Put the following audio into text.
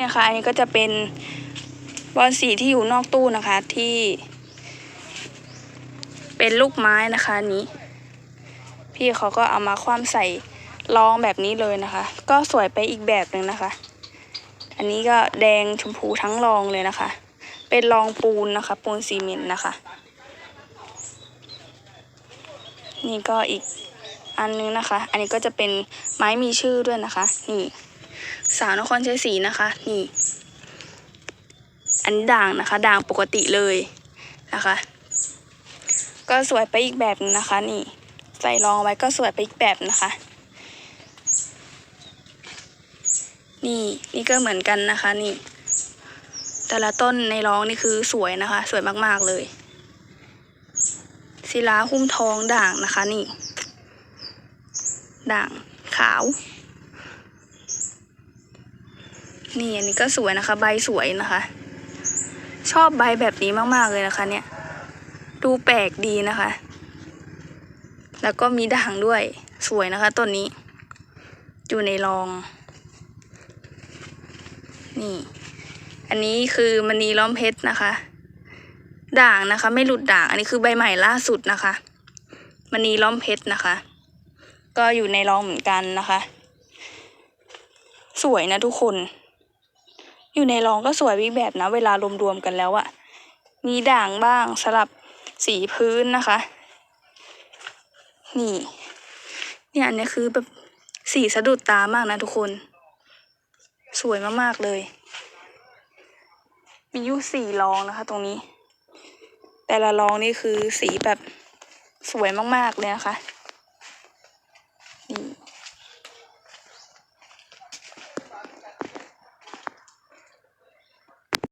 เนี่ยค่ะอันนี้ก็จะเป็นบอลสีที่อยู่นอกตู้นะคะที่ เป็นลูกไม้นะคะนนี้ พี่เขาก็เอามาคว่ำใส่รองแบบนี้เลยนะคะ ก็สวยไปอีกแบบหนึ่งนะคะ อันนี้ก็แดงชมพูทั้งรองเลยนะคะ เป็นรองปูนนะคะ ปูนซีเมนต์นะคะ นี่ก็อีกอันนึงนะคะ อันนี้ก็จะเป็นไม้มีชื่อด้วยนะคะ นี่ สาวนครชัยศรีนะคะ นี่ อันด่างนะคะ ด่างปกติเลยนะคะ ก็สวยไปอีกแบบหนึงนะคะ นี่ ใส่รองไว้ก็สวยไปอีกแบบนะคะ นี่นี่ก็เหมือนกันนะคะ นี่ แต่ละต้นในรองนี่คือสวยนะคะ สวยมากๆเลยศิลาหุ้มทองด่างนะคะนี่ ด่างขาว นี่อันนี้ก็สวยนะคะ ใบสวยนะคะ ชอบใบแบบนี้มากๆเลยนะคะ เนี่ย ดูแปลกดีนะคะ แล้วก็มีด่างด้วยสวยนะคะต้นนี้ อยู่ในรอง นี่ อันนี้คือมณีล้อมเพชรนะคะ ด่างนะคะ ไม่หลุดด่าง อันนี้คือใบใหม่ล่าสุดนะคะมณีล้อมเพชรนะคะ ก็อยู่ในรองเหมือนกันนะคะ สวยนะทุกคน อยู่ในรองก็สวยอีกแบบนะ เวลารวมๆกันแล้วอะมีด่างบ้างสลับสีพื้นนะคะ นี่ เนี่ยอันนี้คือแบบสีสะดุดตามากนะทุกคน สวยมากๆเลย มีอยู่สี่รองนะคะ ตรงนี้ แต่ละรองนี่คือสีแบบสวยมากๆเลยนะคะนี่